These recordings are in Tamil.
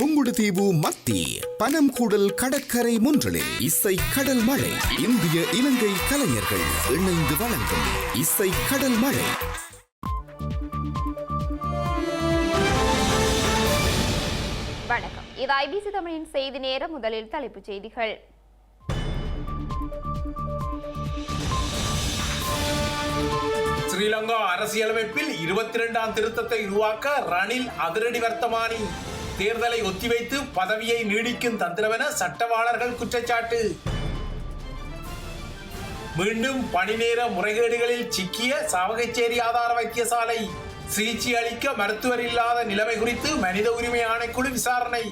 புங்குடுதீவு மத்தி பனம் கூடல் கடற்கரை முன்றலில் இசை கடல் மழை இந்திய இலங்கை கலைஞர்கள் இணைந்து வழங்கும் இசை கடல் மழை. வணக்கம். இது ஐபிசி தமிழின் செய்தி நேரம். முதலில் தலைப்புச் செய்திகள். ஸ்ரீலங்கா அரசியலமைப்பில் இருபத்தி இரண்டாம் திருத்தத்தை உருவாக்க ரணில் அதிரடி வர்த்தமானி. தேர்தலை ஒத்திவைத்து பதவியை நீடிக்கும் தந்திரமென சட்டவாளர்கள் குற்றச்சாட்டு. மீண்டும் பணிநேர முறைகேடுகளில் சிக்கிய சாவகச்சேரி ஆதார வைத்தியசாலை. சிகிச்சை அளிக்க மருத்துவர் இல்லாத நிலைமை குறித்து மனித உரிமை ஆணைக்குழு விசாரணை.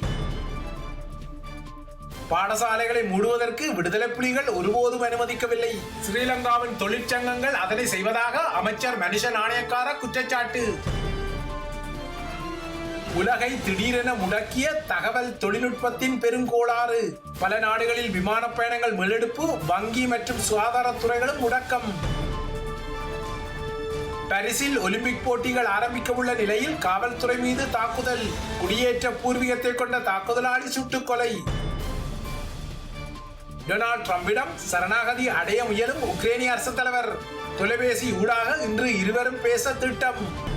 பாடசாலைகளை மூடுவதற்கு விடுதலை புலிகள் ஒருபோதும் அனுமதிக்கவில்லை. ஸ்ரீலங்காவின் தொழிற்சங்கங்கள் அதனை செய்வதாக அமைச்சர் மனுஷ நாணயக்கார குற்றச்சாட்டு. உலகை திடீரென முடக்கிய தகவல் தொழில்நுட்பத்தின் பெருங்கோளாறு. பல நாடுகளில் விமான பயணங்கள் மீளெடுப்பு வங்கி மற்றும் சுகாதாரத்துறைகளும் முடக்கம். பாரிஸில் ஒலிம்பிக் போட்டிகள் ஆரம்பிக்க உள்ள நிலையில் காவல்துறை மீது தாக்குதல். குடியேற்ற பூர்வீகத்தை கொண்ட தாக்குதலாளி சுட்டுக்கொலை. டொனால்ட் ட்ரம்பிடம் சரணாகதி அடைய முயலும் உக்ரைனிய அரசு தலைவர். தொலைபேசி ஊடாக இன்று இருவரும் பேச திட்டம்.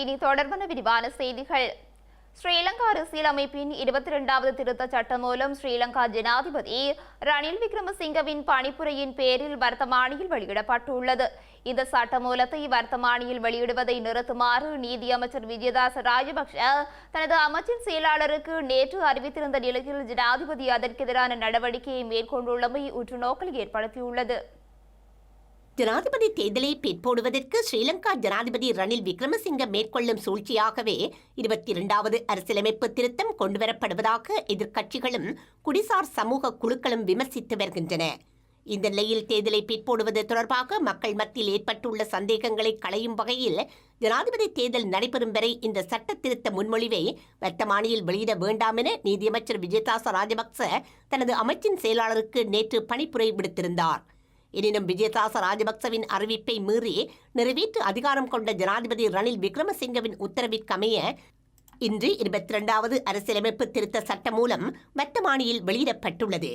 இனி தொடர்பான விரிவான செய்திகள். ஸ்ரீலங்கா அரசியலமைப்பின் இருபத்தி இரண்டாவது திருத்த சட்டம் மூலம் ஸ்ரீலங்கா ஜனாதிபதி ரணில் விக்ரமசிங்கவின் பணிப்புரையின் பேரில் வர்த்தமானியில் வெளியிடப்பட்டுள்ளது. இந்த சட்டமூலத்தை வர்த்தமானியில் வெளியிடுவதை நிறுத்துமாறு நீதியமைச்சர் விஜயதாச ராஜபக்ஷ தனது அமைச்சின் செயலாளருக்கு நேற்று அறிவித்திருந்த நிலையில் ஜனாதிபதி அதற்கெதிரான நடவடிக்கையை மேற்கொண்டுள்ளமை உற்றுநோக்கல் ஏற்படுத்தியுள்ளது. ஜனாதிபதி தேர்தலை பிற்போடுவதற்கு ஸ்ரீலங்கா ஜனாதிபதி ரணில் விக்ரமசிங்க மேற்கொள்ளும் சூழ்ச்சியாகவே இருபத்தி இரண்டாவது அரசியலமைப்பு திருத்தம் கொண்டுவரப்படுவதாக எதிர்க்கட்சிகளும் குடிசார் சமூக குழுக்களும் விமர்சித்து வருகின்றன. இந்த நிலையில் தேர்தலை பிற்போடுவது தொடர்பாக மக்கள் மத்தியில் ஏற்பட்டுள்ள சந்தேகங்களை களையும் வகையில் ஜனாதிபதி தேர்தல் நடைபெறும் வரை இந்த சட்ட திருத்த முன்மொழிவை வர்த்தமானியில் வெளியிட வேண்டாம் என நீதியமைச்சர் விஜயதாச ராஜபக்ச தனது அமைச்சின் செயலாளருக்கு நேற்று பணிப்புரை விடுத்திருந்தார். எனினும் விஜயதாச ராஜபக்சவின் அறிவிப்பை மீறி நிறைவேற்று அதிகாரம் கொண்ட ஜனாதிபதி ரணில் விக்ரமசிங்கவின் உத்தரவிற்கமைய இன்று இருபத்தி இரண்டாவது அரசியலமைப்பு திருத்த சட்டம் மூலம் வர்த்தமானியில் வெளியிடப்பட்டுள்ளது.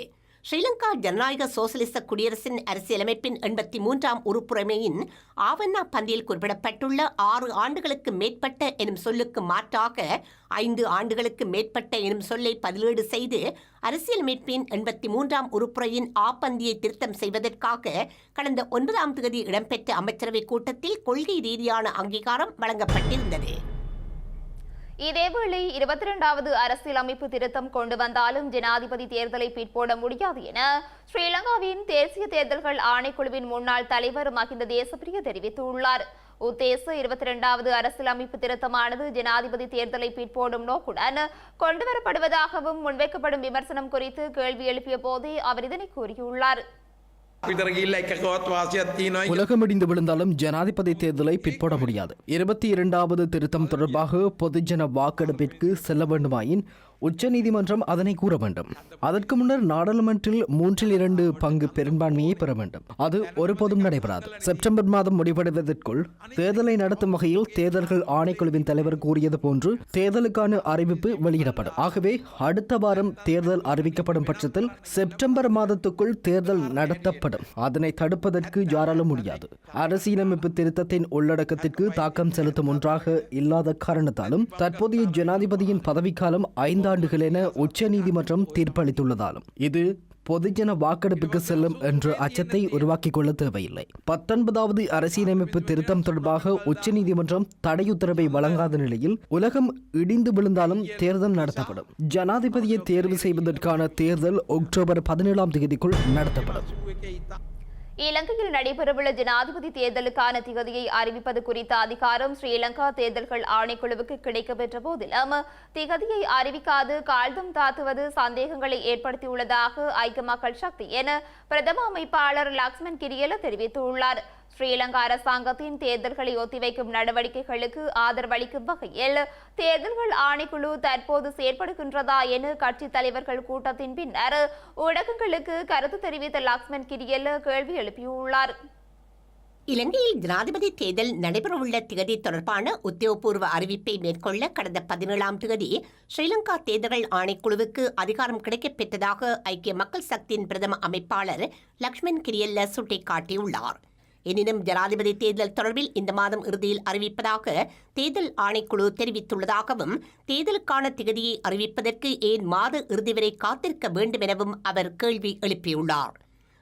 ஸ்ரீலங்கா ஜனநாயக சோசலிச குடியரசின் அரசியலமைப்பின் எண்பத்தி மூன்றாம் உறுப்புரிமையின் ஆவண்ணா பந்தியில் குறிப்பிடப்பட்டுள்ள ஆறு ஆண்டுகளுக்கு மேற்பட்ட எனும் சொல்லுக்கு மாற்றாக ஐந்து ஆண்டுகளுக்கு மேற்பட்ட எனும் சொல்லை பதிலீடு செய்து அரசியலமைப்பின் எண்பத்தி மூன்றாம் உறுப்புரையின் ஆப்பந்தியை திருத்தம் செய்வதற்காக கடந்த ஒன்பதாம் தேதி இடம்பெற்ற அமைச்சரவைக் கூட்டத்தில் கொள்கை ரீதியான அங்கீகாரம் வழங்கப்பட்டிருந்தது. இதேவேளை இருபத்தி இரண்டாவது அரசியலமைப்பு திருத்தம் கொண்டு வந்தாலும் ஜனாதிபதி தேர்தலை பிற்போட முடியாது என ஸ்ரீலங்காவின் தேசிய தேர்தல்கள் ஆணைக்குழுவின் முன்னாள் தலைவர் மஹிந்த தேசப்பிரிய தெரிவித்துள்ளார். உத்தேச இருபத்தி இரண்டாவது அரசியலமைப்பு திருத்தமானது ஜனாதிபதி தேர்தலை பிற்போடும் நோக்குடன் கொண்டுவரப்படுவதாகவும் முன்வைக்கப்படும் விமர்சனம் குறித்து கேள்வி எழுப்பிய போதே அவர் இதனை கூறியுள்ளார். உலகமிடிந்து விழுந்தாலும் ஜனாதிபதி தேர்தலை பிற்போட முடியாது. இருபத்தி இரண்டாவது திருத்தம் தொடர்பாக பொதுஜன வாக்கெடுப்பிற்கு செல்ல வேண்டுமாயின் உச்சநீதிமன்றம் அதனை கூற வேண்டும். அதற்கு முன்னர் நாடாளுமன்றில் மூன்றில் இரண்டு பங்கு பெரும்பான்மையை பெற வேண்டும். அது ஒருபோதும் நடைபெறாது. செப்டம்பர் மாதம் முடிவடைவதற்குள் தேர்தலை நடத்தும் வகையில் தேர்தல்கள் ஆணைக்குழுவின் தலைவர் கூறியது போன்று தேர்தலுக்கான அறிவிப்பு வெளியிடப்படும். ஆகவே அடுத்த வாரம் தேர்தல் அறிவிக்கப்படும் பட்சத்தில் செப்டம்பர் மாதத்துக்குள் தேர்தல் நடத்தப்படும். அதனை தடுப்பதற்கு யாராலும் முடியாது. அரசியலமைப்பு திருத்தத்தின் உள்ளடக்கத்திற்கு தாக்கம் செலுத்தும் ஒன்றாக இல்லாத காரணத்தாலும் தற்போதைய ஜனாதிபதியின் பதவிக்காலம் ஐந்தாண்டுகள் என உச்சநீதிமன்றம் தீர்ப்பளித்துள்ளதாலும் இது பொதுஜன வாக்கெடுப்புக்கு செல்லும் என்ற அச்சத்தை உருவாக்கிக் கொள்ள தேவையில்லை. பத்தொன்பதாவது அரசியலமைப்பு திருத்தம் தொடர்பாக உச்சநீதிமன்றம் தடையுத்தரவை வழங்காத நிலையில் உலகம் இடிந்து விழுந்தாலும் தேர்தல் நடத்தப்படும். ஜனாதிபதியை தேர்வு செய்வதற்கான தேர்தல் அக்டோபர் பதினேழாம் தேதிக்குள் நடத்தப்படும். இலங்கையில் நடைபெறவுள்ள ஜனாதிபதி தேர்தலுக்கான திகதியை அறிவிப்பது குறித்த அதிகாரம் ஸ்ரீலங்கா தேர்தல்கள் ஆணைக்குழுவுக்கு கிடைக்கப்பெற்ற போதிலும் திகதியை அறிவிக்காது கால்தம் தாத்துவது சந்தேகங்களை ஏற்படுத்தியுள்ளதாக ஐக்கிய மக்கள் சக்தி என பிரதம அமைப்பாளர் லக்ஷ்மண் கிரியல தெரிவித்துள்ளார். ஸ்ரீலங்கா அரசாங்கத்தின் தேர்தல்களை ஒத்திவைக்கும் நடவடிக்கைகளுக்கு ஆதரவளிக்கும் வகையில் தேர்தல்கள் ஆணைக்குழு தற்போது செயற்படுகின்றதா என கட்சித் தலைவர்கள் கூட்டத்தின் பின்னர் ஊடகங்களுக்கு கருத்து தெரிவித்த லக்ஷ்மன் கிரியல் கேள்வி எழுப்பியுள்ளார். இலங்கையில் ஜனாதிபதி தேர்தல் நடைபெறவுள்ள திகதி தொடர்பான உத்தியோகபூர்வ அறிவிப்பை மேற்கொள்ள கடந்த பதினேழாம் தேதி ஸ்ரீலங்கா தேர்தல்கள் ஆணைக்குழுவுக்கு அதிகாரம் கிடைக்கப்பெற்றதாக ஐக்கிய மக்கள் சக்தியின் பிரதம அமைப்பாளர் லக்ஷ்மண் கிரியல்ல சுட்டிக்காட்டியுள்ளார். எனினும் ஜனாதிபதி தேர்தல் தொடர்பில் இந்த மாதம் இறுதியில் அறிவிப்பதாக தேர்தல் ஆணைக்குழு தெரிவித்துள்ளதாகவும் தேர்தலுக்கான திகதியை அறிவிப்பதற்கு ஏன் மாத இறுதி வரை காத்திருக்க வேண்டும் எனவும் அவர் கேள்வி எழுப்பியுள்ளார்.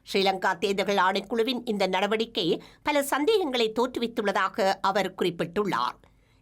ஸ்ரீலங்கா தேர்தல்கள் ஆணைக்குழுவின் இந்த நடவடிக்கை பல சந்தேகங்களை தோற்றுவித்துள்ளதாக அவர் குறிப்பிட்டுள்ளார்.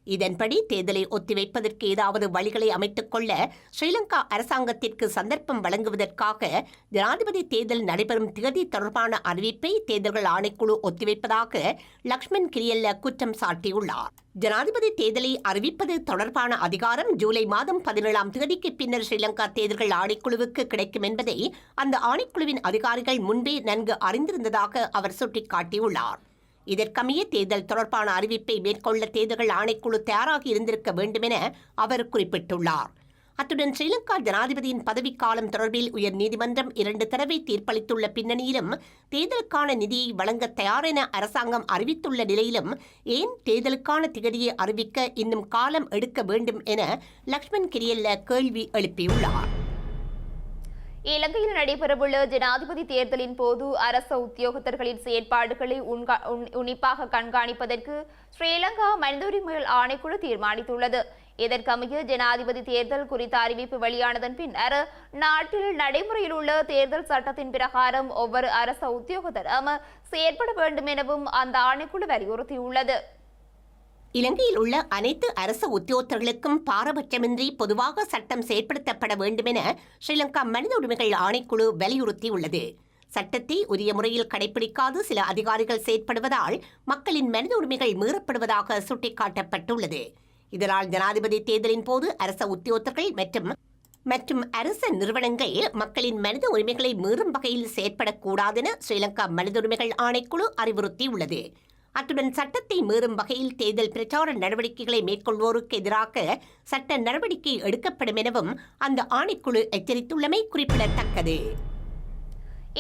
இதன்படி தேர்தலை ஒத்திவைப்பதற்கு ஏதாவது வழிகளை அமைத்துக் கொள்ள ஸ்ரீலங்கா அரசாங்கத்திற்கு சந்தர்ப்பம் வழங்குவதற்காக ஜனாதிபதி தேர்தல் நடைபெறும் திகதி தொடர்பான அறிவிப்பை தேர்தல்கள் ஆணைக்குழு ஒத்திவைப்பதாக லக்ஷ்மண் கிரியல்ல குற்றம் சாட்டியுள்ளார். ஜனாதிபதி தேர்தலை அறிவிப்பது தொடர்பான அதிகாரம் ஜூலை மாதம் பதினேழாம் தேதிக்கு பின்னர் ஸ்ரீலங்கா தேர்தல்கள் ஆணைக்குழுவுக்கு கிடைக்கும் என்பதை அந்த ஆணைக்குழுவின் அதிகாரிகள் முன்பே நன்கு அறிந்திருந்ததாக அவர் சுட்டிக்காட்டியுள்ளார். இதற்கமைய தேர்தல் தொடர்பான அறிவிப்பை மேற்கொள்ள தேர்தல்கள் ஆணைக்குழு தயாராக இருந்திருக்க வேண்டும் என அவர் குறிப்பிட்டுள்ளார். அத்துடன் ஸ்ரீலங்கா ஜனாதிபதியின் பதவிக்காலம் தொடர்பில் உயர் நீதிமன்றம் இரண்டு தடவை தீர்ப்பளித்துள்ள பின்னணியிலும் தேர்தலுக்கான நிதியை வழங்க தயார் என அரசாங்கம் அறிவித்துள்ள நிலையிலும் ஏன் தேர்தலுக்கான திகதியை அறிவிக்க இன்னும் காலம் எடுக்க வேண்டும் என லக்ஷ்மண் கிரியல்ல கேள்வி எழுப்பியுள்ளார். இலங்கையில் நடைபெறவுள்ள ஜனாதிபதி தேர்தலின் போது அரச உத்தியோகத்தர்களின் செயற்பாடுகளை உன்- உன்னிப்பாக கண்காணிப்பதற்கு ஸ்ரீலங்கா மனித உரிமைகள் ஆணைக்குழு தீர்மானித்துள்ளது. இதற்கமைய ஜனாதிபதி தேர்தல் குறித்த அறிவிப்பு வெளியானதன் பின்னர் நாட்டில் நடைமுறையில் உள்ள தேர்தல் சட்டத்தின் பிரகாரம் ஒவ்வொரு அரச உத்தியோகத்தரும் செயற்பட வேண்டும் எனவும் அந்த ஆணைக்குழு வலியுறுத்தியுள்ளது. இலங்கையில் உள்ள அனைத்து அரசு உத்தியோகர்களுக்கும் பாரபட்சமின்றி பொதுவாக சட்டம் செயற்படுத்தப்பட வேண்டுமென ஸ்ரீலங்கா மனித உரிமைகள் ஆணைக்குழு வலியுறுத்தியுள்ளது. சட்டத்தை உரிய முறையில் கடைபிடிக்காது சில அதிகாரிகள் செயற்படுவதால் மக்களின் மனித உரிமைகள் மீறப்படுவதாக சுட்டிக்காட்டப்பட்டுள்ளது. இதனால் ஜனாதிபதி தேர்தலின் போது அரச உத்தியோகர்கள் மற்றும் மற்றும் அரச நிறுவனங்கள் மக்களின் மனித உரிமைகளை மீறும் வகையில் செயற்படக்கூடாதென ஸ்ரீலங்கா மனித உரிமைகள் ஆணைக்குழு அறிவுறுத்தியுள்ளது. அத்துடன் சட்டத்தை மீறும் வகையில் தேர்தல் பிரச்சார நடவடிக்கைகளை மேற்கொள்வோருக்கு எதிராக சட்ட நடவடிக்கை எடுக்கப்படும் எனவும் அந்த ஆணைக்குழு எச்சரித்துள்ளமை குறிப்பிடத்தக்கது.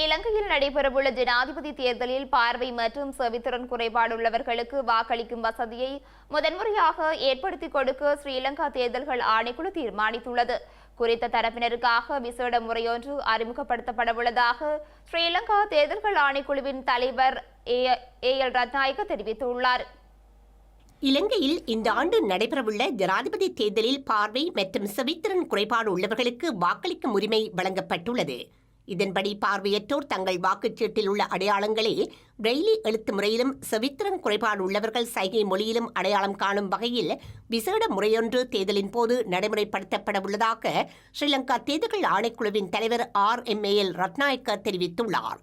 இலங்கையில் நடைபெறவுள்ள ஜனாதிபதி தேர்தலில் பார்வை மற்றும் செவித்திறன் குறைபாடுள்ளவர்களுக்கு வாக்களிக்கும் வசதியை முதன்முறையாக ஏற்படுத்திக் கொடுக்க ஸ்ரீலங்கா தேர்தல்கள் ஆணைக்குழு தீர்மானித்துள்ளது. குறித்த தரப்பினருக்காக விசேட முறையொன்று அறிமுகப்படுத்தப்படவுள்ளதாக ஸ்ரீலங்கா தேர்தல்கள் ஆணைக்குழுவின் தலைவர் ஏ எல் ரத்நாயக்க தெரிவித்துள்ளார். இலங்கையில் இந்த ஆண்டு நடைபெறவுள்ள ஜனாதிபதி தேர்தலில் பார்வை மற்றும் செவித்திறன் குறைபாடு உள்ளவர்களுக்கு வாக்களிக்கும் உரிமை வழங்கப்பட்டுள்ளது. இதன்படி பார்வையற்றோர் தங்கள் வாக்குச்சீட்டில் உள்ள அடையாளங்களை பிரெய்லி எழுத்து முறையிலும் செவித்திறன் குறைபாடு உள்ளவர்கள் சைகை மொழியிலும் அடையாளம் காணும் வகையில் விசேட முறையொன்று தேர்தலின் போது நடைமுறைப்படுத்தப்பட உள்ளதாக ஸ்ரீலங்கா தேர்தல்கள் ஆணைக்குழுவின் தலைவர் R M A L Ratnayake தெரிவித்துள்ளார்.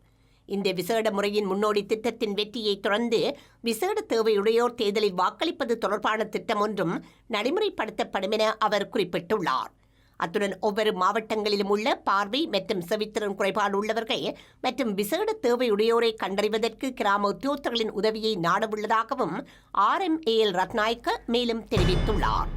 இந்த விசேட முறையின் முன்னோடி திட்டத்தின் வெற்றியை தொடர்ந்து விசேட தேவையுடையோர் தேர்தலில் வாக்களிப்பது தொடர்பான திட்டம் ஒன்றும் நடைமுறைப்படுத்தப்படும் என அவர் குறிப்பிட்டுள்ளார். அத்துடன் ஒவ்வொரு மாவட்டங்களிலும் உள்ள பார்வை மற்றும் செவித்திறன் குறைபாடு உள்ளவர்கள் மற்றும் விசேட தேவையுடையோரை கண்டறிவதற்கு கிராம உத்தியோகத்தர்களின் உதவியை நாடவுள்ளதாகவும் R M A L Ratnayake மேலும் தெரிவித்துள்ளார்.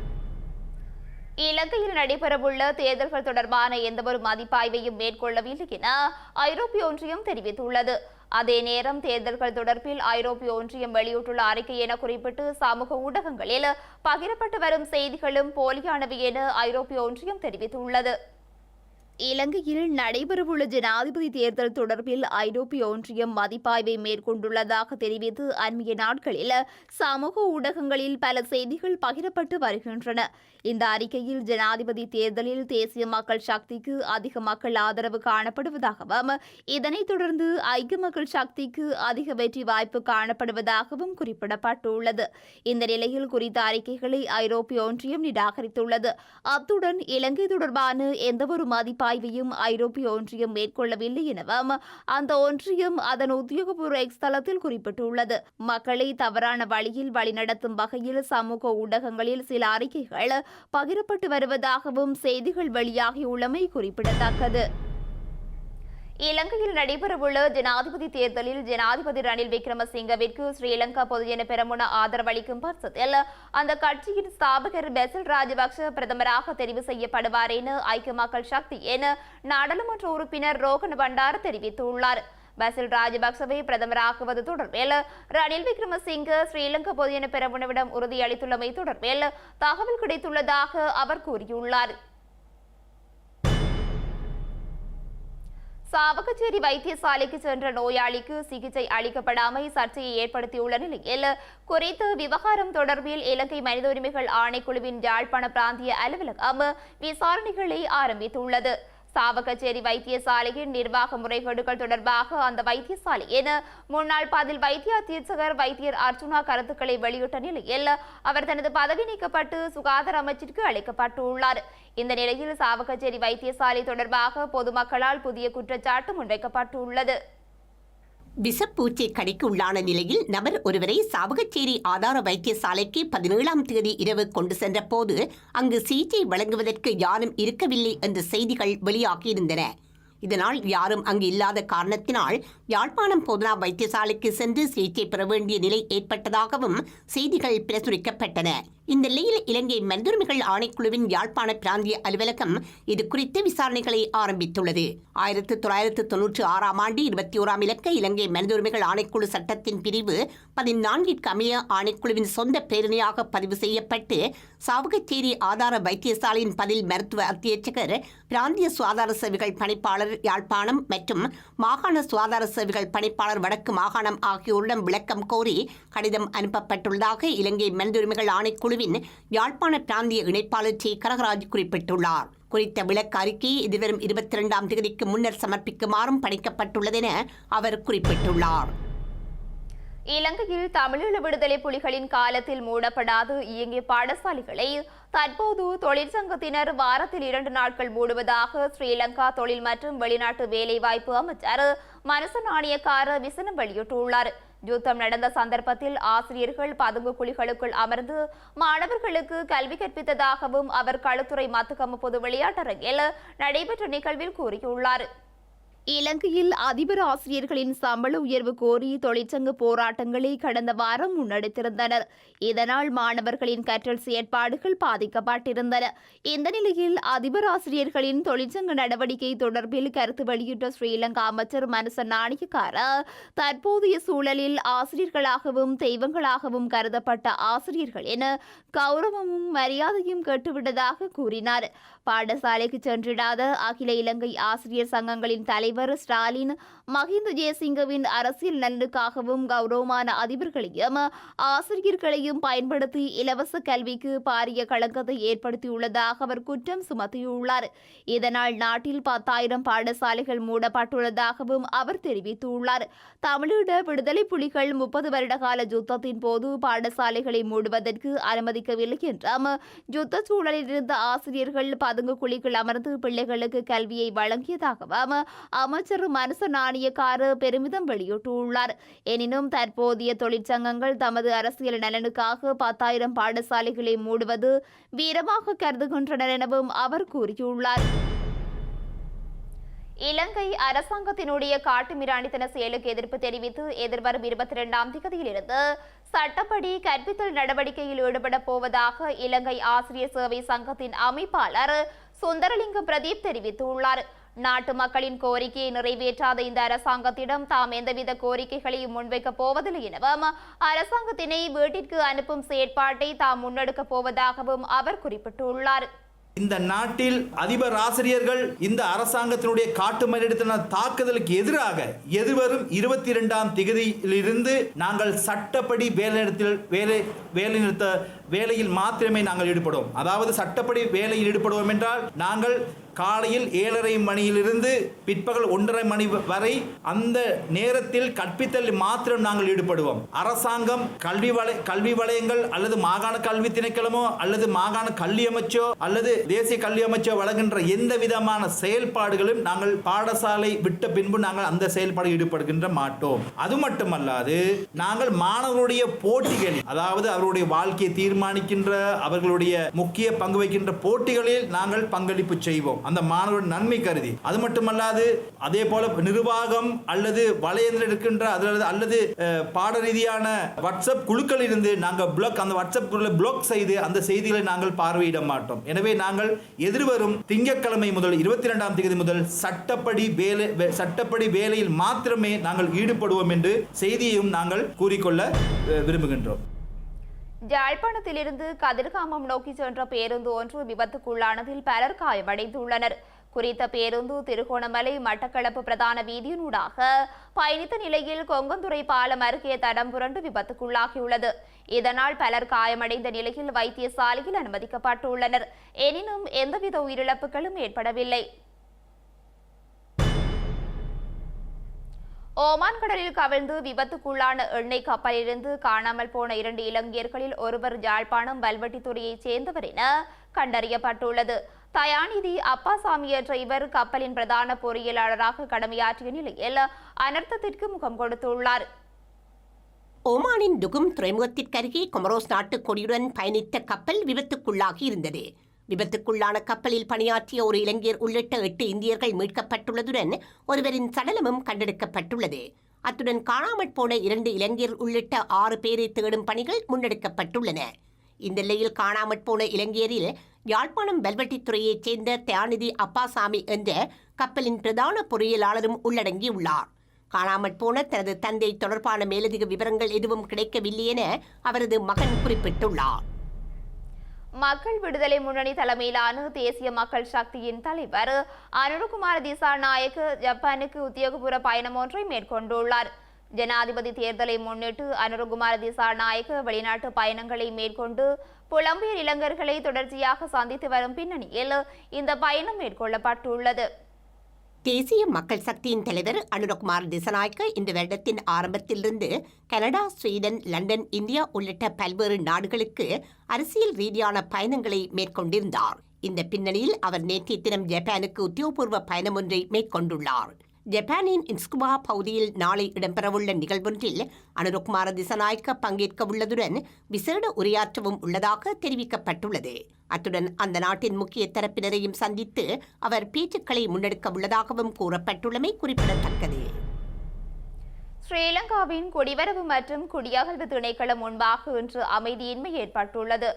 இலங்கையில் நடைபெறவுள்ள தேர்தல்கள் தொடர்பான எந்தவொரு மதிப்பாய்வையும் மேற்கொள்ளவில்லை என ஐரோப்பிய ஒன்றியம் தெரிவித்துள்ளது. அதே நேரம் தேர்தல்கள் தொடர்பில் ஐரோப்பிய ஒன்றியம் வெளியிட்டுள்ள அறிக்கை என குறிப்பிட்டு சமூக ஊடகங்களில் பகிரப்பட்டு வரும் செய்திகளும் போலியானவை என ஐரோப்பிய ஒன்றியம் தெரிவித்துள்ளது. இலங்கையில் நடைபெறவுள்ள ஜனாதிபதி தேர்தல் தொடர்பில் ஐரோப்பிய ஒன்றியம் மதிப்பாய்வை மேற்கொண்டுள்ளதாக தெரிவித்து அண்மைய நாட்களில் சமூக ஊடகங்களில் பல செய்திகள் பகிரப்பட்டு வருகின்றன. இந்த அறிக்கையில் ஜனாதிபதி தேர்தலில் தேசிய மக்கள் சக்திக்கு அதிக மக்கள் ஆதரவு காணப்படுவதாகவும் இதனைத் தொடர்ந்து ஐக்கிய மக்கள் சக்திக்கு அதிக வெற்றி வாய்ப்பு காணப்படுவதாகவும் குறிப்பிடப்பட்டுள்ளது. இந்த நிலையில் குறித்த அறிக்கைகளை ஐரோப்பிய ஒன்றியம் நிராகரித்துள்ளது. அத்துடன் இலங்கை தொடர்பான எந்தவொரு மதிப்பாய்வையும் ஐரோப்பிய ஒன்றியம் மேற்கொள்ளவில்லை எனவும் அந்த ஒன்றியம் அதன் உத்தியோகபூர்வ எக்ஸ் தளத்தில் குறிப்பிட்டுள்ளது. மக்களை தவறான வழியில் வழிநடத்தும் வகையில் சமூக ஊடகங்களில் சில அறிக்கைகள் பகிரப்பட்டு வருவதாகவும் செய்திகள் வெளியாகியுள்ளமை குறிப்பிடத்தக்கது. இலங்கையில் நடைபெறவுள்ள ஜனாதிபதி தேர்தலில் ஜனாதிபதி ரணில் விக்ரமசிங்கவிற்கு ஸ்ரீலங்கா பொதுஜன பெரமுன ஆதரவளிக்கும் பட்சத்தில் அந்த கட்சியின் ஸ்தாபகர் பெசில் ராஜபக்ஷ பிரதமராக தெரிவு செய்யப்படுவார் என ஐக்கிய மக்கள் சக்தி என நாடாளுமன்ற உறுப்பினர் ரோகன் பண்டார் தெரிவித்துள்ளார். பசில் ராஜபக்சவை பிரதமராக்குவது தொடர்பில் ரணில் விக்ரமசிங்க ஸ்ரீலங்கா பொதுஜன பெரமுனவிடம் உறுதியளித்துள்ளமை தொடர்பில் தகவல் கிடைத்துள்ளதாக அவர் கூறியுள்ளார். சாவகச்சேரி வைத்தியசாலைக்கு சென்ற நோயாளிக்கு சிகிச்சை அளிக்கப்படாமை சர்ச்சையை ஏற்படுத்தியுள்ள நிலையில் குறித்த விவகாரம் தொடர்பில் இலங்கை மனித உரிமைகள் ஆணைக்குழுவின் யாழ்ப்பாண பிராந்திய அலுவலகம் விசாரணைகளை ஆரம்பித்துள்ளது. சாவகச்சேரி வைத்தியசாலையின் நிர்வாக முறைகேடுகள் தொடர்பாக அந்த வைத்தியசாலையின் முன்னாள் பதில் வைத்திய தீர்ச்சகர் வைத்தியர் அர்ஜுனா கருத்துக்களை வெளியிட்ட நிலையில் அவர் தனது பதவி நீக்கப்பட்டு சுகாதார அமைச்சிற்கு அளிக்கப்பட்டுள்ளார். இந்த நிலையில் சாவகச்சேரி வைத்தியசாலை தொடர்பாக பொதுமக்களால் புதிய குற்றச்சாட்டு முன்வைக்கப்பட்டுள்ளது. விஷப்பூச்சை கடிக்கு உள்ளான நிலையில் நபர் ஒருவரை சாவகச்சேரி ஆதார வைத்தியசாலைக்கு பதினேழாம் தேதி இரவு கொண்டு சென்ற போது அங்கு சிகிச்சை வழங்குவதற்கு யாரும் இருக்கவில்லை என்ற செய்திகள் வெளியாகியிருந்தன. இதனால் யாரும் அங்கு இல்லாத காரணத்தினால் யாழ்ப்பாணம் போதனா வைத்தியசாலைக்கு சென்று சிகிச்சை பெற வேண்டிய நிலை ஏற்பட்டதாகவும் செய்திகள் பிரசுரிக்கப்பட்டன. இந்த நிலையில் இலங்கை மனிதுரிமைகள் ஆணைக்குழுவின் யாழ்ப்பாண பிராந்திய அலுவலகம் இது குறித்து விசாரணைகளை ஆரம்பித்துள்ளது. ஆயிரத்து தொள்ளாயிரத்து தொன்னூற்றி ஆறாம் ஆண்டு இருபத்தி ஓராம் இலக்க இலங்கை மனிதுரிமைகள் ஆணைக்குழு சட்டத்தின் பிரிவு பதினான்கிற்கு அமைய ஆணைக்குழுவின் சொந்த பேரணியாக பதிவு செய்யப்பட்டு சாவுகச்சேரி ஆதார வைத்தியசாலையின் பதில் மருத்துவ அத்தியட்சகர் பிராந்திய சுகாதார சேவைகள் பணிப்பாளர் யாழ்ப்பாணம் மற்றும் மாகாண சுகாதார சேவைகள் பணிப்பாளர் வடக்கு மாகாணம் ஆகியோரிடம் விளக்கம் கோரி கடிதம் அனுப்பப்பட்டுள்ளதாக இலங்கை மனிதுரிமைகள் ஆணைக்குழுவின் யாழ்ப்பாண பிராந்திய இணைப்பாளர் ஜி கனகராஜ் குறிப்பிட்டுள்ளார். குறித்த விளக்க அறிக்கையை எதிர்வரும் இருபத்தி இரண்டாம் தேதிக்கு முன்னர் சமர்ப்பிக்குமாறும் பணிக்கப்பட்டுள்ளதென அவர் குறிப்பிட்டுள்ளார். இலங்கையில் தமிழீழ விடுதலை புலிகளின் காலத்தில் மூடப்படாது இயங்கிய பாடசாலைகளை தற்போது தொழிற்சங்கத்தினர் வாரத்தில் இரண்டு நாட்கள் மூடுவதாக ஸ்ரீலங்கா தொழில் மற்றும் வெளிநாட்டு வேலைவாய்ப்பு அமைச்சர் மனச நாணயக்கார விசனம் வெளியிட்டுள்ளார். யுத்தம் நடந்த சந்தர்ப்பத்தில் ஆசிரியர்கள் பதுங்கு குழிகளுக்குள் அமர்ந்து மாணவர்களுக்கு கல்வி கற்பித்ததாகவும் அவர் களுத்துறை மத்துக்கம பொது விளையாட்டரங்கில் நடைபெற்ற நிகழ்வில் கூறியுள்ளார். இலங்கையில் அதிபர் ஆசிரியர்களின் சம்பள உயர்வு கோரி தொழிற்சங்க போராட்டங்களை கடந்த வாரம் முன்னெடுத்திருந்தனர். இதனால் மாணவர்களின் கற்றல் செயற்பாடுகள் பாதிக்கப்பட்டிருந்தன. இந்த நிலையில் அதிபர் ஆசிரியர்களின் தொழிற்சங்க நடவடிக்கை தொடர்பில் கருத்து வெளியிட்ட ஸ்ரீலங்கா அமைச்சர் மனுச நாணயக்கார தற்போதைய சூழலில் ஆசிரியர்களாகவும் தெய்வங்களாகவும் கருதப்பட்ட ஆசிரியர்களின் கௌரவமும் மரியாதையும் கெட்டுவிட்டதாக கூறினார். பாடசாலைக்கு சென்றிடாத அகில இலங்கை ஆசிரியர் சங்கங்களின் தலைவர் ஸ்டாலின். மஹிந்த ஜெயசிங்கவின் அரசியல் நலனுக்காகவும் கௌரவமான அதிபர்களையும் ஆசிரியர்களையும் பயன்படுத்தி இலவச கல்விக்கு பாரிய களங்கத்தை ஏற்படுத்தியுள்ளதாக அவர் குற்றம் சுமத்தியுள்ளார். இதனால் நாட்டில் பத்தாயிரம் பாடசாலைகள் மூடப்பட்டுள்ளதாகவும் அவர் தெரிவித்துள்ளார். தமிழீழ விடுதலை புலிகள் முப்பது வருடகால யுத்தத்தின் போது பாடசாலைகளை மூடுவதற்கு அனுமதிக்கவில்லை என்றும் யுத்த சூழலில் இருந்த ஆசிரியர்கள் பதுங்கு குழிகள் அமர்ந்து பிள்ளைகளுக்கு கல்வியை வழங்கியதாகவும் அமைச்சர் மனச நாணயக்காரு பெருமிதம் வெளியிட்டுள்ளார். எனினும் தற்போதைய தொழிற்சங்கங்கள் தமது அரசியல் நலனுக்காக பத்தாயிரம் பாடசாலைகளை மூடுவது வீரமாக கருதுகின்றனர் எனவும் அவர் கூறியுள்ளார். இலங்கை அரசாங்கத்தினுடைய காட்டுமிராணித்தன செயலுக்கு எதிர்ப்பு தெரிவித்து எதிர்வரும் இருபத்தி இரண்டாம் தேதியிலிருந்து சட்டப்படி கற்பித்தல் நடவடிக்கையில் ஈடுபட போவதாக இலங்கை ஆசிரியர் சேவை சங்கத்தின் அமைப்பாளர் சுந்தரலிங்க பிரதீப் தெரிவித்துள்ளார். நாட்டு மக்களின் கோரிக்கையை நிறைவேற்றாத இந்த அரசாங்கத்திடம் தாம் எந்தவித கோரிக்கைகளையும் முன்வைக்கப் போவதில்லை எனவும் அரசாங்கத்தினை வீட்டிற்கு அனுப்பும் செயற்பாட்டை தாம் முன்னெடுக்கப் போவதாகவும் அவர் குறிப்பிட்டுள்ளார். இந்த நாட்டில் அதிபர் ஆசிரியர்கள் இந்த அரசாங்கத்தினுடைய காட்டு மனிதன தாக்குதலுக்கு எதிராக எதிர்வரும் இருபத்தி இரண்டாம் திகதியிலிருந்து நாங்கள் சட்டப்படி வேலைநிறுத்தல் வேலை வேலை நிறுத்த வேலையில் மாத்திரமே நாங்கள் ஈடுபடுவோம். அதாவது சட்டப்படி வேலையில் ஈடுபடுவோம் என்றால் நாங்கள் காலையில் ஏழரை மணியிலிருந்து பிற்பகல் ஒன்றரை மணி வரை அந்த நேரத்தில் கற்பித்தல் மாத்திரம் நாங்கள் ஈடுபடுவோம். அரசாங்கம் கல்வி வலை கல்வி வலயங்கள் அல்லது மாகாண கல்வி திணைக்களமோ அல்லது மாகாண கல்வி அமைச்சோ அல்லது தேசிய கல்வி அமைச்சோ வழங்குகின்ற எந்த விதமான செயல்பாடுகளும் நாங்கள் பாடசாலை விட்ட பின்பு நாங்கள் அந்த செயல்பாடு ஈடுபடுகின்ற மாட்டோம். அது மட்டுமல்லாது நாங்கள் மாணவர்களுடைய போட்டிகள் அதாவது அவருடைய வாழ்க்கையை தீர்மானிக்கின்ற அவர்களுடைய முக்கிய பங்கு வகிக்கின்ற போட்டிகளில் நாங்கள் பங்களிப்பு செய்வோம். அந்த மாணவர்கள் நன்மை கருதி. அது மட்டுமல்லாது அதே போல நிர்வாகம் அல்லது வலையத்தில் இருக்கின்ற அதில் அல்லது பாட ரீதியான வாட்ஸ்அப் குழுக்கள் இருந்து நாங்கள் பிளாக் அந்த வாட்ஸ்அப் குழுல பிளாக் செய்து அந்த செய்திகளை நாங்கள் பார்வையிட மாட்டோம். எனவே நாங்கள் எதிர்வரும் திங்கட்கிழமை முதல் இருபத்தி ரெண்டாம் தேதி முதல் சட்டப்படி வேலை வே- சட்டப்படி வேலையில் மாத்திரமே நாங்கள் ஈடுபடுவோம் என்று செய்தியையும் நாங்கள் கூறிக்கொள்ள விரும்புகின்றோம். யாழ்ப்பாணத்திலிருந்து கதிர்காமம் நோக்கி சென்ற பேருந்து ஒன்று விபத்துக்குள்ளானதில் பலர் காயமடைந்துள்ளனர். குறித்த பேருந்து திருகோணமலை மட்டக்களப்பு பிரதான வீதியினூடாக பயணித்த நிலையில் கொங்கந்துறை பாலம் அருகே தடம் புரண்டு விபத்துக்குள்ளாகியுள்ளது. இதனால் பலர் காயமடைந்த நிலையில் வைத்தியசாலையில் அனுமதிக்கப்பட்டுள்ளனர். எனினும் எந்தவித உயிரிழப்புகளும் ஏற்படவில்லை. ஓமான் கடலில் கவிழ்ந்து விபத்துக்குள்ளான எண்ணெய் கப்பலிலிருந்து காணாமல் போன இரண்டு இலங்கையர்களில் ஒருவர் யாழ்ப்பாணம் வல்வெட்டித்துறையைச் சேர்ந்தவர் என கண்டறியப்பட்டுள்ளது. தயாநிதி அப்பாசாமி என்ற இவர் கப்பலின் பிரதான பொறியியலாளராக கடமையாற்றிய நிலையில் அனர்த்தத்திற்கு முகம் கொடுத்துள்ளார். ஓமானின் டுகும் துறைமுகத்திற்கருகே கொமரோஸ் நாட்டு கொடியுடன் பயணித்த கப்பல் விபத்துக்குள்ளாகி இருந்தது. விபத்துக்குள்ளான கப்பலில் பணியாற்றிய ஒரு இளைஞர் உள்ளிட்ட எட்டு இந்தியர்கள் மீட்கப்பட்டுள்ளதுடன் ஒருவரின் சடலமும் கண்டெடுக்கப்பட்டுள்ளது. அத்துடன் காணாமற் போன இரண்டு இளைஞர் உள்ளிட்ட ஆறு பேரை தேடும் பணிகள் முன்னெடுக்கப்பட்டுள்ளன. இந்த நிலையில் காணாமற் போன இளைஞரில் யாழ்ப்பாணம் வெல்வெட்டித்துறையைச் சேர்ந்த தயாநிதி அப்பாசாமி என்ற கப்பலின் பிரதான பொறியியலாளரும் உள்ளடங்கியுள்ளார். காணாமற் போன தனது தந்தை தொடர்பான மேலதிக விவரங்கள் எதுவும் கிடைக்கவில்லை என அவரது மகன் குறிப்பிட்டுள்ளார். மக்கள் விடுதலை முன்னணி தலைமையிலான தேசிய மக்கள் சக்தியின் தலைவர் அனுருகுமார் திசாநாயக்க ஜப்பானுக்கு உத்தியோகபூர்வ பயணம் ஒன்றை மேற்கொண்டுள்ளார். ஜனாதிபதி தேர்தலை முன்னிட்டு அனுருகுமார் திசாநாயக்க வெளிநாட்டு பயணங்களை மேற்கொண்டு புலம்பெயர் இளைஞர்களை தொடர்ச்சியாக சந்தித்து வரும் பின்னணியில் இந்த பயணம் மேற்கொள்ளப்பட்டுள்ளது. தேசிய மக்கள் சக்தியின் தலைவர் அனுரகுமார் திசநாயக்க இந்த வருடத்தின் ஆரம்பத்திலிருந்து கனடா ஸ்வீடன் லண்டன் இந்தியா உள்ளிட்ட பல்வேறு நாடுகளுக்கு அரசியல் ரீதியான பயணங்களை மேற்கொண்டிருந்தார். இந்த பின்னணியில் அவர் நேற்றைய தினம் ஜப்பானுக்கு உத்தியோகபூர்வ பயணம் ஒன்றை மேற்கொண்டுள்ளார். ஜப்பானின் இன்ஸ்குபா பகுதியில் நாளை இடம்பெறவுள்ள நிகழ்வொன்றில் அனுரகுமார திசநாயக்க பங்கேற்க உள்ளதுடன் விசேட உரையாற்றவும் உள்ளதாக தெரிவிக்கப்பட்டுள்ளது. அத்துடன் அந்த நாட்டின் முக்கிய தரப்பினரையும் சந்தித்து அவர் பேச்சுக்களை முன்னெடுக்க உள்ளதாகவும் கூறப்பட்டுள்ளமை குறிப்பிடத்தக்கது. ஸ்ரீலங்காவின் குடிவரவு மற்றும் குடியகல்வு திணைக்களம் முன்பாக இன்று அமைதியின்மை ஏற்பட்டுள்ளது.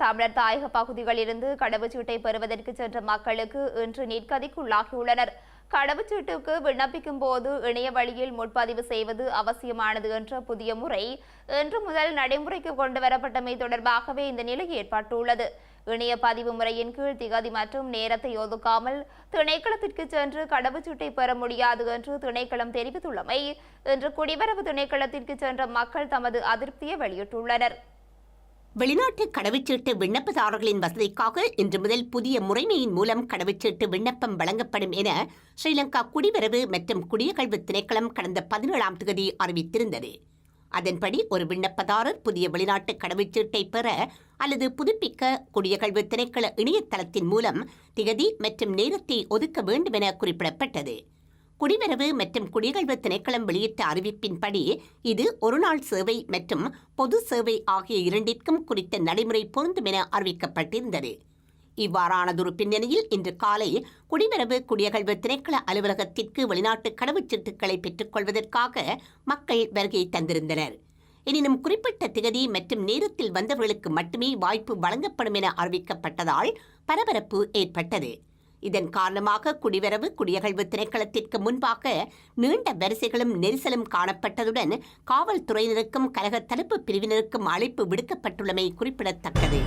தமிழர் தாயக பகுதிகளிலிருந்து கடவுச்சீட்டை பெறுவதற்கு சென்ற மக்களுக்கு இன்று நிற்கதிக்குள்ளாகியுள்ளனர் கடவுச்சீட்டுக்கு விண்ணப்பிக்கும் போது இணைய வழியில் முன்பதிவு செய்வது அவசியமானது என்ற புதிய முறை இன்று முதல் நடைமுறைக்கு கொண்டு வரப்பட்டமை தொடர்பாகவே இந்த நிலை ஏற்பட்டுள்ளது. இணைய பதிவு முறையின் கீழ் திகதி மற்றும் நேரத்தை ஒதுக்காமல் திணைக்களத்திற்கு சென்று கடவுச்சீட்டை பெற முடியாது என்று திணைக்களம் தெரிவித்துள்ளமை இன்று குடிவரவு திணைக்களத்திற்கு சென்ற மக்கள் தமது அதிருப்தியை வெளியிட்டுள்ளனர். வெளிநாட்டு கடவுச்சீட்டு விண்ணப்பதாரர்களின் வசதிக்காக இன்று முதல் புதிய முறைமையின் மூலம் கடவுச்சீட்டு விண்ணப்பம் வழங்கப்படும் என ஸ்ரீலங்கா குடிவரவு மற்றும் குடியகழ்வு திணைக்களம் கடந்த பதினேழாம் தேதி அறிவித்திருந்தது. அதன்படி ஒரு விண்ணப்பதாரர் புதிய வெளிநாட்டு கடவுச்சீட்டை பெற அல்லது புதுப்பிக்க குடியகழ்வு திணைக்கள இணையதளத்தின் மூலம் திகதி மற்றும் நேரத்தை ஒதுக்க வேண்டும் என குறிப்பிடப்பட்டது. குடிவரவு மற்றும் குடியகல்வு திணைக்களம் வெளியிட்ட அறிவிப்பின்படி இது ஒருநாள் சேவை மற்றும் பொது சேவை ஆகிய இரண்டிற்கும் குறித்த நடைமுறை பொருந்தும் என அறிவிக்கப்பட்டிருந்தது. இவ்வாறானதொரு பின்னணியில் இன்று காலை குடிவரவு குடியகழ்வு திணைக்கள அலுவலகத்திற்கு வெளிநாட்டு கடவுச்சீட்டுகளை பெற்றுக்கொள்வதற்காக மக்கள் வருகை தந்திருந்தனர். எனினும் குறிப்பிட்ட திகதி மற்றும் நேரத்தில் வந்தவர்களுக்கு மட்டுமே வாய்ப்பு வழங்கப்படும் என அறிவிக்கப்பட்டதால் பரபரப்பு ஏற்பட்டது. இதன் காரணமாக குடிவரவு குடியகழ்வு திணைக்களத்திற்கு முன்பாக நீண்ட வரிசைகளும் நெரிசலும் காணப்பட்டதுடன் காவல்துறையினருக்கும் கழக தடுப்பு பிரிவினருக்கும் அழைப்பு விடுக்கப்பட்டுள்ளமை குறிப்பிடத்தக்கது.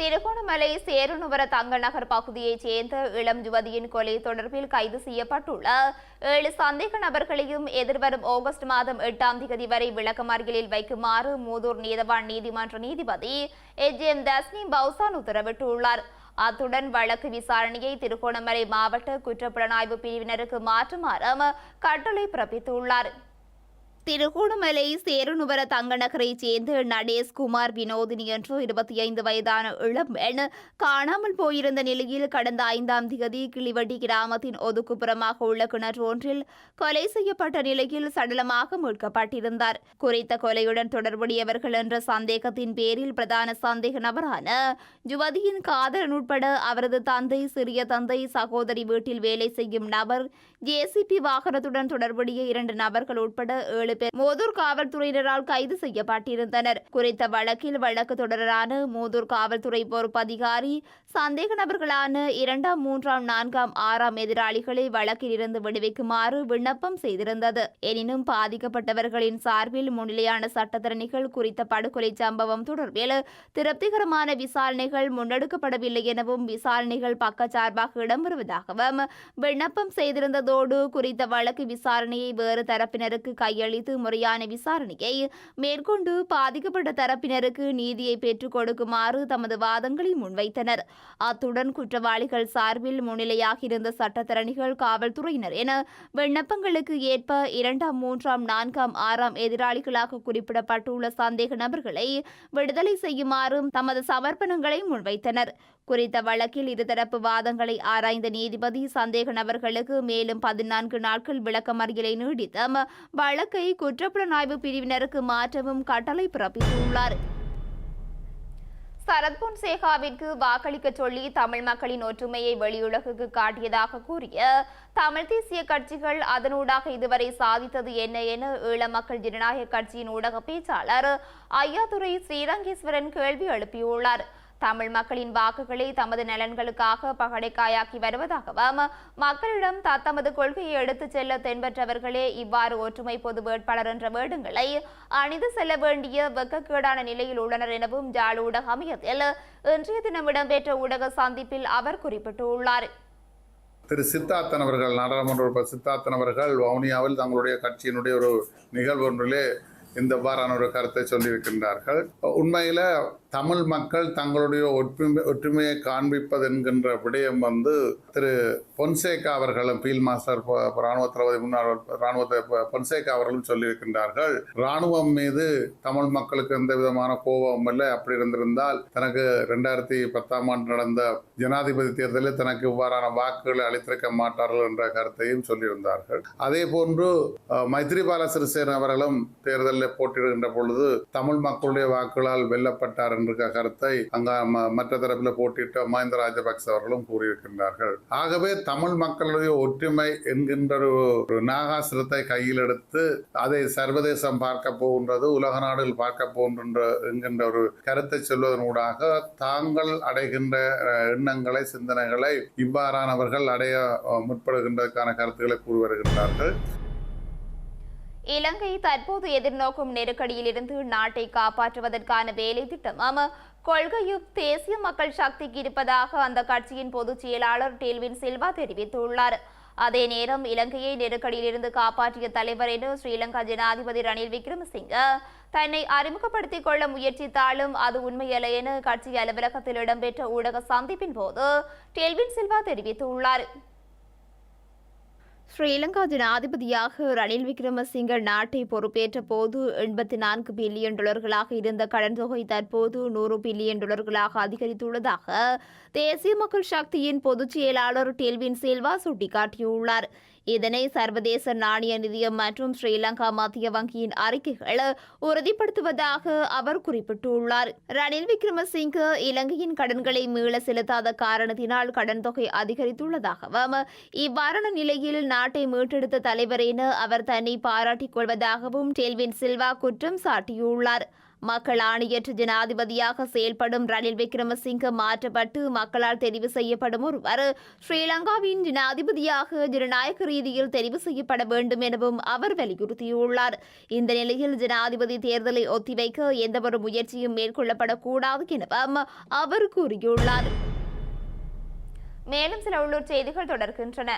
திருகோணமலை சேருநுவர தங்கநகர் பகுதியைச் சேர்ந்த இளம் யுவதியின் கொலை தொடர்பில் கைது செய்யப்பட்டுள்ள ஏழு சந்தேக நபர்களையும் எதிர்வரும் ஆகஸ்ட் மாதம் எட்டாம் தேதி வரை விளக்கமறியலில் வைக்குமாறு மூதூர் நீதவான் நீதிமன்ற நீதிபதி எச். எம். தஸ்னி பவுசான் உத்தரவிட்டுள்ளார். அத்துடன் வழக்கு விசாரணையை திருகோணமலை மாவட்ட குற்றப்புலனாய்வு பிரிவினருக்கு மாற்றுமாறும் கட்டளை பிறப்பித்துள்ளார். திருகோணமலை சேருநுவர தங்கநகரைச் சேர்ந்த நடேஷ் குமார் வினோதினி என்று இருபத்தி ஐந்து வயதான இளம்பெண் காணாமல் போயிருந்த நிலையில் கடந்த ஐந்தாம் தேதி கிளிவட்டி கிராமத்தின் ஒதுக்குப்புறமாக உள்ள கிணறு ஒன்றில் கொலை செய்யப்பட்ட நிலையில் சடலமாக மீட்கப்பட்டிருந்தார். குறித்த கொலையுடன் தொடர்புடையவர்கள் என்ற சந்தேகத்தின் பேரில் பிரதான சந்தேக நபரான யுவதியின் காதலன் உட்பட அவரது தந்தை சிறிய தந்தை சகோதரி வீட்டில் வேலை செய்யும் நபர் ஜேசிபி வாகனத்துடன் தொடர்புடைய இரண்டு நபர்கள் உட்பட ஏழு பேர் மோதூர் காவல்துறையினரால் கைது செய்யப்பட்டிருந்தனர். குறித்த வழக்கில் வழக்கு தொடரான மோதூர் காவல்துறை பொறுப்பதிகாரி சந்தேக நபர்களான இரண்டாம் மூன்றாம் நான்காம் ஆறாம் எதிராளிகளை வழக்கில் இருந்து விடுவிக்குமாறு விண்ணப்பம் செய்திருந்தது. எனினும் பாதிக்கப்பட்டவர்களின் சார்பில் முன்னிலையான சட்டத்தரணிகள் குறித்த படுகொலை சம்பவம் தொடர்பில் திருப்திகரமான விசாரணைகள் முன்னெடுக்கப்படவில்லை எனவும் விசாரணைகள் பக்கச்சார்பாக இடம்பெறுவதாகவும் விண்ணப்பம் அதோடு குறித்த வழக்கு விசாரணையை வேறு தரப்பினருக்கு கையளித்து முறையான விசாரணையை மேற்கொண்டு பாதிக்கப்பட்ட தரப்பினருக்கு நீதியை பெற்றுக் கொடுக்குமாறு தமது வாதங்களை முன்வைத்தனர். அத்துடன் குற்றவாளிகள் சார்பில் முன்னிலையாக இருந்த சட்டத்தரணிகள் காவல்துறையினர் என விண்ணப்பங்களுக்கு ஏற்ப இரண்டாம் மூன்றாம் நான்காம் ஆறாம் எதிராளிகளாக குறிப்பிடப்பட்டுள்ள சந்தேக நபர்களை விடுதலை செய்யுமாறும் தமது சமர்ப்பணங்களை முன்வைத்தனர். குறித்த வழக்கில் இருதரப்பு வாதங்களை ஆராய்ந்த நீதிபதி சந்தேக நபர்களுக்கு மேலும் பதினான்கு நாட்கள் விளக்கமறியலை நீடித்தும் வழக்கை குற்றப்புலனாய்வு பிரிவினருக்கு மாற்றவும் கட்டளை பிறப்பித்துள்ளார். சரத் பொன்சேகாவிற்கு வாக்களிக்க சொல்லி தமிழ் மக்களின் ஒற்றுமையை வெளியுலகுக்கு காட்டியதாக கூறிய தமிழ் தேசிய கட்சிகள் அதனூடாக இதுவரை சாதித்தது என்ன என ஈழ மக்கள் ஜனநாயக கட்சியின் ஊடக பேச்சாளர் ஐயாதுரை ஸ்ரீரங்கேஸ்வரன் கேள்வி எழுப்பியுள்ளார். தமிழ் மக்களின் வாக்குகளை தமது நலன்களுக்காக பகடைக்காயாக்கி வருவதாகவும் மக்களிடம் தத்தமது கொள்கையை எடுத்துச் செல்ல தென்பற்றவர்களே இவ்வாறு ஒற்றுமை பொது வேட்பாளர் என்ற வேடங்களை அணிந்து செல்ல வேண்டிய வெக்கக்கேடான நிலையில் உள்ளனர் எனவும் ஜாழ் ஊடக அமையத்தில் இன்றைய தினம் இடம்பெற்ற ஊடக சந்திப்பில் அவர் குறிப்பிட்டுள்ளார். திரு சித்தார்த்தன் அவர்கள் நாடாளுமன்ற உறுப்பினர் சித்தார்த்தன் அவர்கள் வவுனியாவில் தங்களுடைய கட்சியினுடைய ஒரு நிகழ்வு ஒன்றிலே இந்த வாரான ஒரு கருத்தை சொல்லியிருக்கின்றார்கள். உண்மையில் தமிழ் மக்கள் தங்களுடைய ஒற்றுமை ஒற்றுமையை காண்பிப்பது என்கின்ற விடயம் வந்து திரு பொன்சேகா அவர்களும் ஃபீல்ட் மாஸ்டர் ராணுவ தளபதி முன்னாள் ராணுவ பொன்சேகா அவர்களும் சொல்லியிருக்கின்றார்கள். ராணுவம் மீது தமிழ் மக்களுக்கு எந்த விதமான கோபம் இல்லை. அப்படி இருந்திருந்தால் தனக்கு ரெண்டாயிரத்தி பத்தாம் ஆண்டு நடந்த ஜனாதிபதி தேர்தலில் தனக்கு இவ்வாறான வாக்குகளை அளித்திருக்க மாட்டார்கள் என்ற கருத்தையும் சொல்லியிருந்தார்கள். அதே போன்று மைத்ரிபால சிறிசேன அவர்களும் தேர்தலில் போட்டியிடுகின்ற பொழுது தமிழ் மக்களுடைய வாக்குகளால் வெல்லப்பட்டார் என்ற கருத்தை அங்க ம- மற்ற தரப்பில் போட்டியிட்ட மஹிந்த ராஜபக்ச அவர்களும் கூறியிருக்கின்றார்கள். ஆகவே தமிழ் மக்களுடைய ஒற்றுமை என்கின்ற ஒரு- நாகாசிரத்தை கையில் எடுத்து அதை சர்வதேசம் பார்க்க போகின்றது உலக நாடுகள் பார்க்க போகின்ற என்கின்ற ஒரு கருத்தை சொல்வதனூடாக தாங்கள் அடைகின்ற எண்ணங்களை சிந்தனைகளை இவ்வாறானவர்கள் அடைய முற்படுகின்றதற்கான கருத்துக்களை கூறி வருகின்றார்கள். இலங்கை தற்போது எதிர்நோக்கும் நெருக்கடியிலிருந்து நாட்டை காப்பாற்றுவதற்கான வேலை திட்டமும். கொள்கையும் தேசிய மக்கள் சக்திக்கு இருப்பதாக அந்த கட்சியின் பொதுச் செயலாளர் டெல்வின் சில்வா தெரிவித்துள்ளார். அதே நேரம் இலங்கையை நெருக்கடியிலிருந்து காப்பாற்றிய தலைவர் என ஸ்ரீலங்கா ஜனாதிபதி ரணில் விக்ரமசிங்க தன்னை அறிமுகப்படுத்திக் கொள்ள முயற்சித்தாலும் அது உண்மையல்ல என கட்சி அலுவலகத்தில் இடம்பெற்ற ஊடக சந்திப்பின் போது டெல்வின் சில்வா தெரிவித்துள்ளார். ஸ்ரீலங்கா ஜனாதிபதியாக ரணில் விக்ரமசிங்க நாட்டை பொறுப்பேற்ற போது எண்பத்தி நான்கு பில்லியன் டாலர்களாக இருந்த கடன் தொகை தற்போது நூறு பில்லியன் டாலர்களாக அதிகரித்துள்ளதாக தேசிய மக்கள் சக்தியின் பொதுச் செயலாளர் டெல்வின் செல்வா சுட்டிக்காட்டியுள்ளார். இதனை சர்வதேச நாணய நிதியம் மற்றும் ஸ்ரீலங்கா மத்திய வங்கியின் அறிக்கைகள் உறுதிப்படுத்துவதாக அவர் குறிப்பிட்டுள்ளார். ரணில் விக்ரமசிங்க இலங்கையின் கடன்களை மீள செலுத்தாத காரணத்தினால் கடன் தொகை அதிகரித்துள்ளதாகவும் இவ்வாறான நிலையில் நாட்டை மீட்டெடுத்த தலைவர் என அவர் தன்னை பாராட்டிக் கொள்வதாகவும் டெல்வின் சில்வா குற்றம் சாட்டியுள்ளார். மக்கள் ஆணையற்ற ஜனாதிபதியாக செயல்படும் ரணில் விக்ரமசிங்க மாற்றப்பட்டு மக்களால் தெரிவு செய்யப்படும் ஒருவர் ஸ்ரீலங்காவின் ஜனாதிபதியாக ஜனநாயக ரீதியில் தெரிவு செய்யப்பட வேண்டும் எனவும் அவர் வலியுறுத்தியுள்ளார். இந்த நிலையில் ஜனாதிபதி தேர்தலை ஒத்திவைக்க எந்தவொரு முயற்சியும் மேற்கொள்ளப்படக்கூடாது எனவும் அவர் கூறியுள்ளார். மேலும் சில உள்ளூர் செய்திகள் தொடர்கின்றன.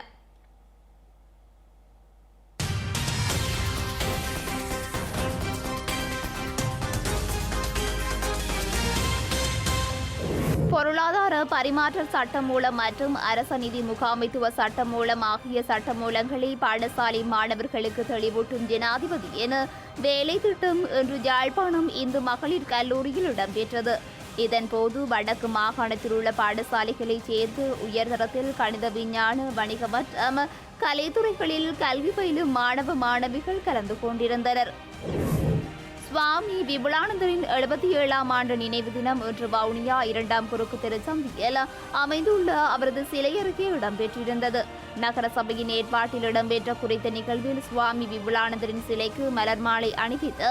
பொருளாதார பரிமாற்ற சட்டம் மூலம் மற்றும் அரச நிதி முகாமைத்துவ சட்டம் மூலம் ஆகிய சட்ட மூலங்களை பாடசாலை மாணவர்களுக்கு தெளிவூட்டும் ஜனாதிபதி என வேலை திட்டம் இன்று யாழ்ப்பாணம் இந்து மகளிர் கல்லூரியில் இடம்பெற்றது. இதன்போது வடக்கு மாகாணத்தில் உள்ள பாடசாலைகளைச் சேர்ந்து உயர்தரத்தில் கணித விஞ்ஞான வணிக மற்றும் கலைத்துறைகளில் கல்வி பயிலும் மாணவ மாணவிகள் கலந்து கொண்டிருந்தனர். சுவாமி விபுலானந்தரின் எழுபத்தி ஏழாம் ஆண்டு நினைவு தினம் இன்று வவுனியா இரண்டாம் குறுக்கு திருச்சந்தியில் அமைந்துள்ள அவரது சிலை அருகே இடம்பெற்றிருந்தது. நகர சபையின் ஏற்பாட்டில் இடம்பெற்ற குறித்த நிகழ்வில் சுவாமி விபுலானந்தரின் சிலைக்கு மலர் மாலை அணிவித்து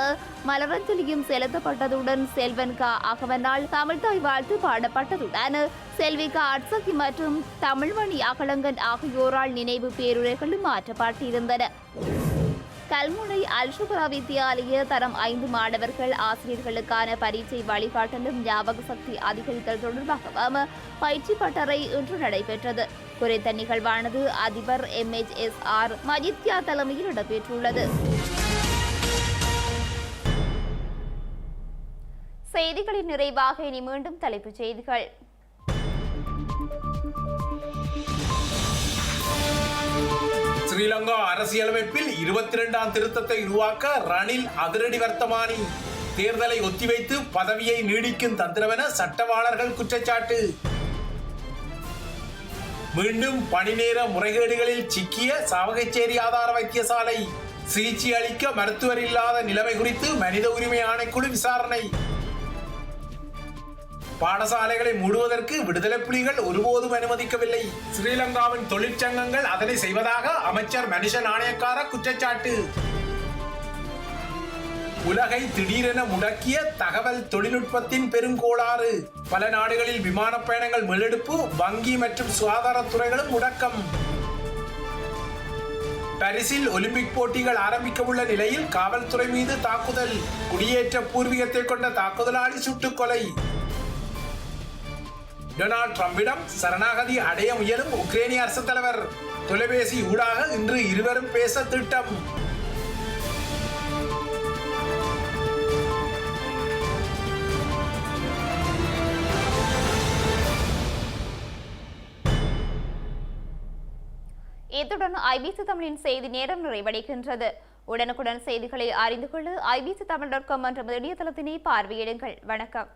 மலரஞ்சலியும் செலுத்தப்பட்டதுடன் செல்வன் கா அகவனால் தமிழ்தாய் வாழ்த்து பாடப்பட்டதுடன் செல்விகா அட்சகி மற்றும் தமிழ்மணி அகலங்கன் ஆகியோரால் நினைவு பேருரைகளும் மாற்றப்பட்டிருந்தன. கல்முனை அல்ஷுபரா வித்தியாலய தரம் ஐந்து மாணவர்கள் ஆசிரியர்களுக்கான பரீட்சை வழிகாட்டலும் ஞாபக சக்தி அதிகரித்தல் தொடர்பாகவும் பயிற்சி பட்டறை இன்று நடைபெற்றது. குறித்த நிகழ்வானது அதிபர் எம்எச்எஸ்ஆர் மஜித்யா தலைமையில் இடம்பெற்றுள்ளது. செய்திகளின் நிறைவாக இனி மீண்டும் தலைப்புச் செய்திகள். ஸ்ரீலங்கா அரசியலமைப்பில் இருபத்தி இரண்டாம் திருத்தத்தை உருவாக்க ரணில் அதிரடி வர்த்தமானி. தேர்தலை ஒத்திவைத்து பதவியை நீடிக்கும் தந்திரமென சட்டவாளர்கள் குற்றச்சாட்டு. மீண்டும் பணிநேர முறைகேடுகளில் சிக்கிய சாவகச்சேரி ஆதார வைத்தியசாலை. சிகிச்சை அளிக்க மருத்துவர் இல்லாத நிலைமை குறித்து மனித உரிமை ஆணைக்குழு விசாரணை. பாடசாலைகளை மூடுவதற்கு விடுதலை புலிகள் ஒருபோதும் அனுமதிக்கவில்லை. ஸ்ரீலங்காவின் தொழிற்சங்கங்கள் அதனை செய்வதாக அமைச்சர் மனுஷ நாணயக்கார குற்றச்சாட்டு. உலகை திடீரென முடக்கிய தகவல் தொழில்நுட்பத்தின் பெருங்கோளாறு. பல நாடுகளில் விமான பயணங்கள் மீளெடுப்பு வங்கி மற்றும் சுகாதாரத்துறைகளும் முடக்கம். பாரிஸில் ஒலிம்பிக் போட்டிகள் ஆரம்பிக்க உள்ள நிலையில் காவல்துறை மீது தாக்குதல். குடியேற்ற பூர்வீகத்தை கொண்ட தாக்குதலாளி சுட்டுக்கொலை டொனால்ட் ட்ரம்பிடம் சரணாகதி அடைய முயலும் உக்ரைனிய அரசு தலைவர். தொலைபேசி ஊடாக இன்று இருவரும் பேச திட்டம். இத்துடன் ஐபிசி தமிழின் செய்தி நேரம் நிறைவடைகின்றது. உடனுக்குடன் செய்திகளை அறிந்து கொள்ள ஐபிசி தமிழ் டாட் காம் என்ற இணையதளத்தினை பார்வையிடுங்கள். வணக்கம்.